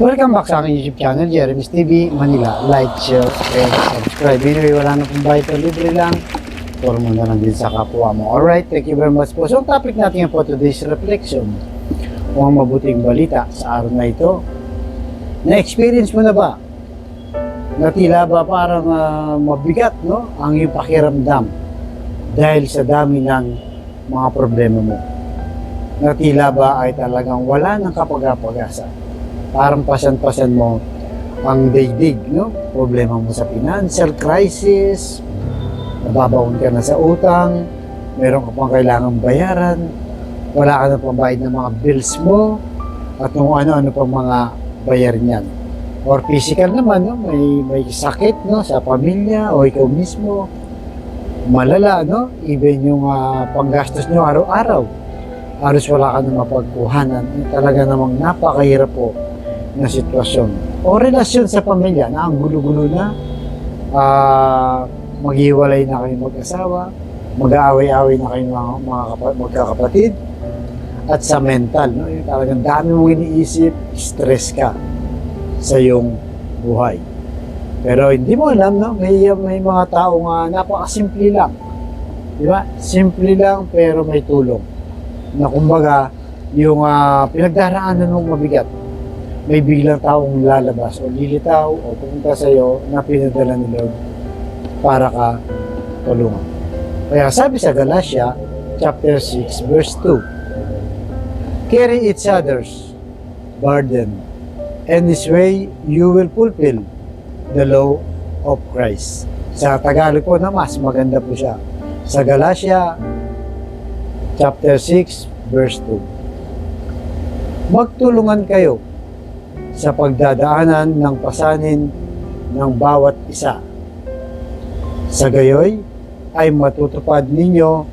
Welcome back sa aking YouTube channel, Jeremy's TV, Manila. Like, share, and subscribe. Anyway, wala na pong bayad pero libre lang. Turo na lang din sa kapwa mo. Alright, thank you very much po. So, ang topic natin po today's reflection. Kung ang mabuting balita sa araw na ito. Na-experience mo na ba? Na tila ba parang ah, mabigat, no? Ang iyong pakiramdam dahil sa dami ng mga problema mo. Na tila ba ay talagang wala ng kapag-apag-asa parang pasan-pasan mo ang daigdig, no? Problema mo sa financial crisis, nababaon ka na sa utang, meron ka pang kailangang bayaran, wala ka na pambayad ng mga bills mo, at kung ano-ano pang mga bayarin yan. Or physical naman, no? may, may sakit no? sa pamilya o ikaw mismo, malala, no? even yung ah, panggastos nyo araw-araw. Halos wala ka na mapagkuhanan. Talaga namang napakahirap po na sitwasyon. O relasyon sa pamilya na ang gulo-gulo na, ah, maghiwalay na kayo mag-asawa, mag-aaway-aaway na kayo mga, mga kapa- magkakapatid, at sa mental, no? yung talagang dami mong iniisip, stress ka sa iyong buhay. Pero hindi mo alam, no? may, may mga taong uh, napakasimple lang. Di ba? Simple lang pero may tulong. Na kumbaga, yung ah, pinagdaraanan mong mabigat, may biglang taong lalabas o lilitaw o pupunta sa iyo na pinadala ni Lord para ka tulungan. Kaya sabi sa Galatia chapter 6 verse 2, Carry each other's burden, and this way you will fulfill the law of Christ. Sa Tagalog po na mas maganda po siya. Sa Galatia chapter 6 verse 2. Magtulungan kayo sa pagdadaanan ng pasanin ng bawat isa. Sa gayoy ay matutupad ninyo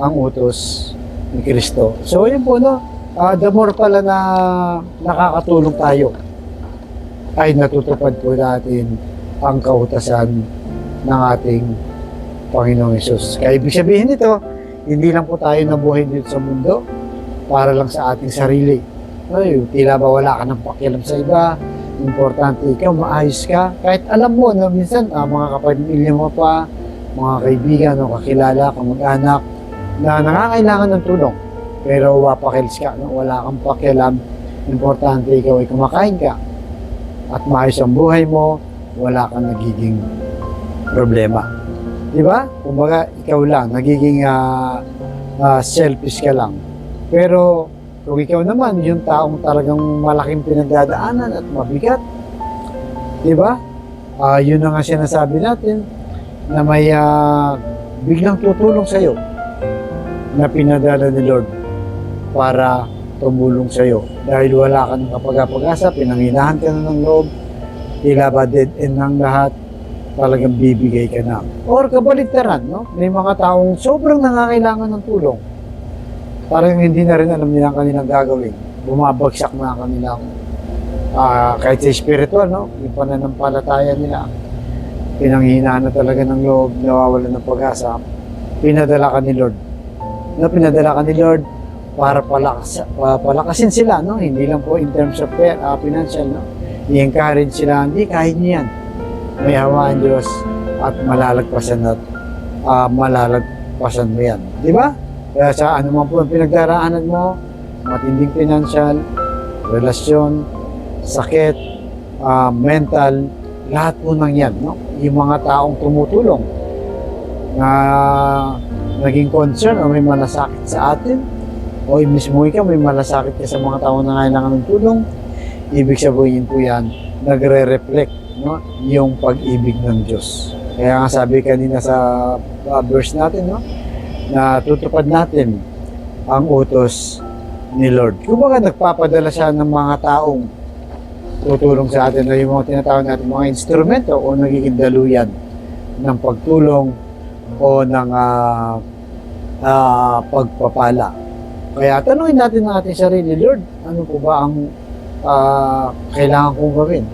ang utos ni Kristo. So yun po no, ah, the more pala na nakakatulong tayo ay natutupad po natin ang kautasan ng ating Panginoong Yesus. Kaya ibig sabihin nito, hindi lang po tayo nabuhay dito sa mundo para lang sa ating sarili. Ay, tila ba wala ka ng pakialam sa iba, importante ikaw, maayos ka. Kahit alam mo na minsan, ah, mga kapamilya mo pa, mga kaibigan o kakilala, kamag-anak, na nangangailangan ng tulong. Pero wapakils ka, no? wala kang pakialam. Importante ikaw ay kumakain ka. At maayos ang buhay mo, wala kang nagiging problema. Di ba? Kumbaga, ikaw lang, nagiging ah, ah, selfish ka lang. Pero kung ikaw naman, yung taong talagang malaking pinagdadaanan at mabigat, di ba? Ah, yun na nga sinasabi natin na may ah, biglang tutulong sa'yo na pinadala ni Lord para tumulong sa'yo. Dahil wala ka ng kapag-apag-asa, pinanginahan ka na ng loob, tila ba dead end ng lahat, talagang bibigay ka na. Or kabaligtaran, no? May mga taong sobrang nangangailangan ng tulong. Parang hindi na rin alam nila ang kanilang gagawin. Bumabagsak na ang kanilang ah, kahit sa spiritual, no? Yung pananampalataya nila. Pinanghihinaan na talaga ng loob, nawawalan ng pag-asa. Pinadala ka ni Lord. No, pinadala ka ni Lord para palakas, pa- palakasin sila, no? Hindi lang po in terms of pa- ah, financial, no? I-encourage sila, hindi, kahit niyan. May hawaan Diyos at malalagpasan at ah, malalagpasan mo yan. Di ba? Kaya sa ano man po ang pinagdaraanan mo, matinding financial, relasyon, sakit, ah, mental, lahat po ng yan, no? Yung mga taong tumutulong na naging concern o may malasakit sa atin o mismo ikaw may malasakit ka sa mga taong nangailangan ng tulong, ibig sabihin po yan, nagre-reflect no, yung pag-ibig ng Diyos. Kaya nga sabi kanina sa uh, verse natin, no, na tutupad natin ang utos ni Lord. Kumbaga nagpapadala siya ng mga taong tutulong sa atin na yung mga tinatawag natin mga instrumento o nagiging daluyan ng pagtulong o ng ah, ah, pagpapala. Kaya tanungin natin ng ating sarili, Lord, ano po ba ang ah, kailangan kong gawin?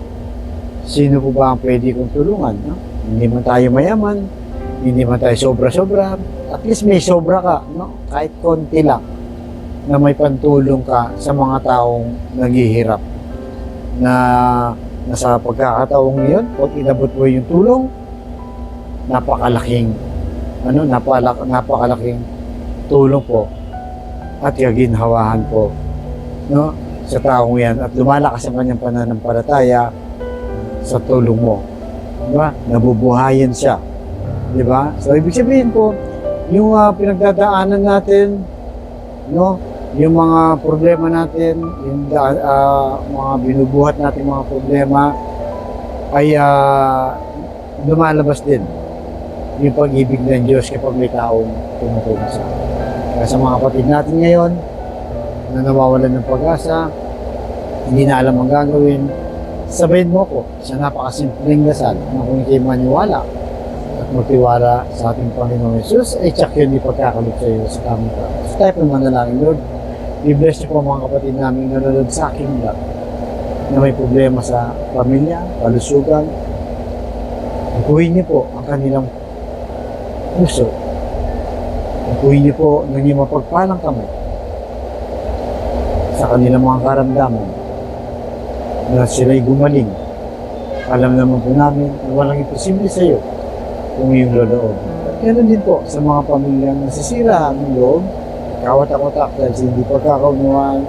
Sino po ba ang pwede kong tulungan? No? Hindi man tayo mayaman, hindi man tayo sobra-sobra, at least may sobra ka, no? kahit konti lang, na may pantulong ka sa mga taong naghihirap. na nasa pagkakataong ngayon, pag inabot mo yung tulong, napakalaking ano, napalak, napakalaking tulong po at kaginhawahan po no, sa taong yan at lumalakas ang kanyang pananampalataya sa tulong mo. Diba? Nabubuhayan siya. Diba? So, ibig sabihin po, yung ah, pinagdadaanan natin, no, yung mga problema natin, yung ah, mga binubuhat natin mga problema, ay ah, lumalabas din yung pag-ibig ng Diyos kapag may taong tumutulong sa. Kaya sa mga kapatid natin ngayon, na nawawalan ng pag-asa, hindi na alam ang gagawin, sabayin mo ko sa napakasimpleng dasal na kung ikay maniwala magtiwala sa ating Panginoong Yesus, ay tsak yun ipagkakalip sa iyo sa tamang tao. So tayo po manalangin, Lord. I-bless niyo po mga kapatid namin na nanonood sa aking vlog na may problema sa pamilya, kalusugan. Ipuhin niyo po ang kanilang puso. Ipuhin niyo po ng inyong mapagpalang kamay sa kanilang mga karamdaman na sila'y gumaling. Alam naman po namin na walang imposible sa iyo kung iyong loob. At ganoon din po sa mga pamilyang nasisira ang loob, kawatak-watak dahil sa hindi pagkakaunawaan,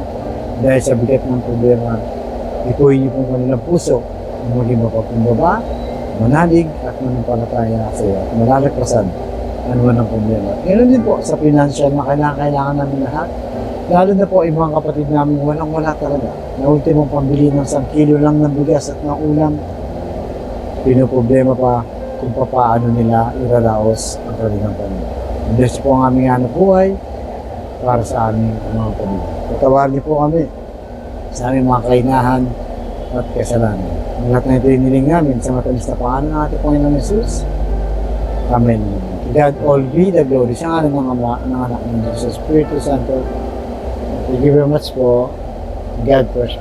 dahil sa bigat ng problema, ipuhin niyo po ang kanilang puso na maging mapagkumbaba, manalig at manampalataya sa iyo at malalagpasan ano man ang problema. Ganoon din po sa financial na kailangan namin lahat. Lalo na po yung mga kapatid namin walang wala talaga. Na ultimong pambili ng 1 kilo lang ng bigas at ng ulam. Pinoproblema pa kung paano nila iraraos ang kanilang pamilya. Bless po ang aming hanap buhay para sa aming mga pamilya. Patawarin niyo po kami sa aming mga kainahan at kasalanan. Ang lahat na ito iniling namin sa matamis na pangalan ng ating Panginoon Jesus. Amen. God all be the glory. Sa ngalan ng Ama, ng Anak ng sa Espiritu Santo. Thank you very much po. God bless.